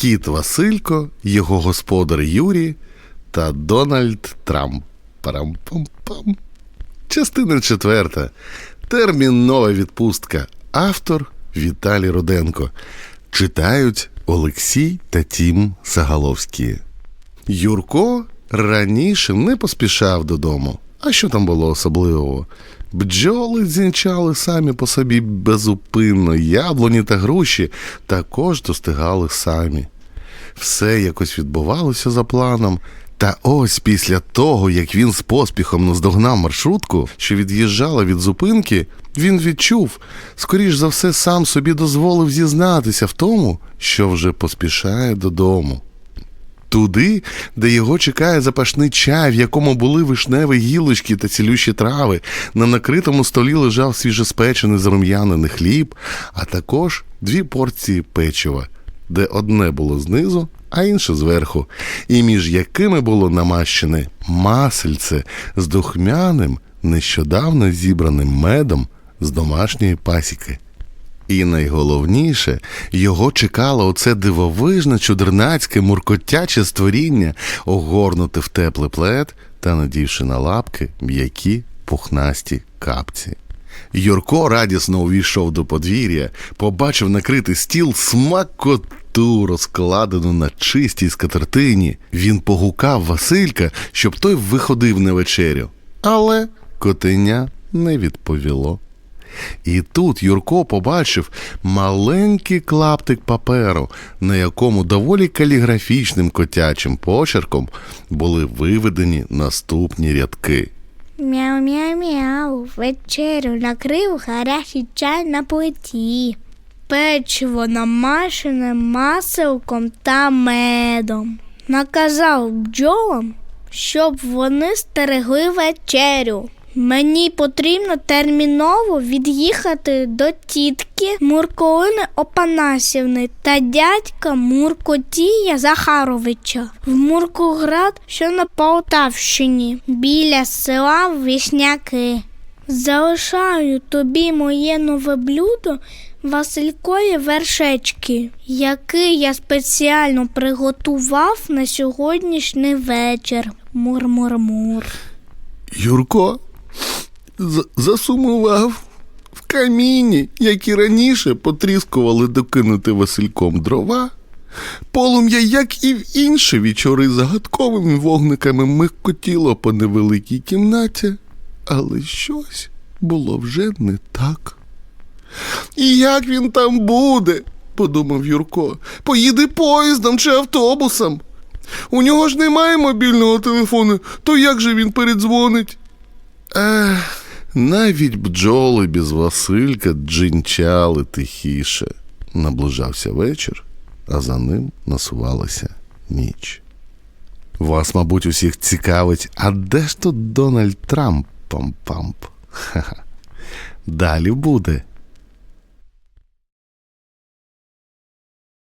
Кіт Василько, його господар Юрій та Дональд Трамп. Парам-пам-пам. Частина четверта. Термінова відпустка. Автор Віталій Руденко. Читають Олексій та Тім Сагаловські. Юрко раніше не поспішав додому. А що там було особливого? Бджоли дзінчали самі по собі безупинно, яблуні та груші також достигали самі. Все якось відбувалося за планом. Та ось після того, як він з поспіхом наздогнав маршрутку, що від'їжджала від зупинки, він відчув, скоріш за все, сам собі дозволив зізнатися в тому, що вже поспішає додому. Туди, де його чекає запашний чай, в якому були вишневі гілочки та цілющі трави, на накритому столі лежав свіжеспечений зарум'янений хліб, а також дві порції печива, де одне було знизу, а інше зверху, і між якими було намащене масельце з духмяним, нещодавно зібраним медом з домашньої пасіки. І найголовніше, його чекало оце дивовижне, чудернацьке, муркотяче створіння, огорнуте в теплий плед та надівши на лапки м'які пухнасті капці. Юрко радісно увійшов до подвір'я, побачив накритий стіл смакоту, розкладену на чистій скатертині. Він погукав Василька, щоб той виходив на вечерю. Але котеня не відповіло. І тут Юрко побачив маленький клаптик паперу, на якому доволі каліграфічним котячим почерком були виведені наступні рядки. Мяу-мяу-мяу, вечерю накрив гарячий чай на плиті. Печиво намашене маселком та медом. Наказав бджолам, щоб вони стерегли вечерю. Мені потрібно терміново від'їхати до тітки Мурколини Опанасівни та дядька Муркотія Захаровича в Муркоград, що на Полтавщині, біля села Вішняки. Залишаю тобі моє нове блюдо Василькові вершечки, який я спеціально приготував на сьогоднішній вечір. Мур-мур-мур. Юрко засумував в каміні, як і раніше потріскували докинути Васильком дрова. Полум'я, як і в інші вечори, загадковими вогниками микотіло по невеликій кімнаті, але щось було вже не так. І як він там буде? подумав Юрко. Поїде поїздом чи автобусом. У нього ж немає мобільного телефону, то як же він передзвонить? Ех, навіть бджоли без Василька джинчали тихіше. Наближався вечір, а за ним насувалася ніч. Вас, мабуть, усіх цікавить, а де ж тут Дональд Трамп пам-памп? Ха-ха. Далі буде.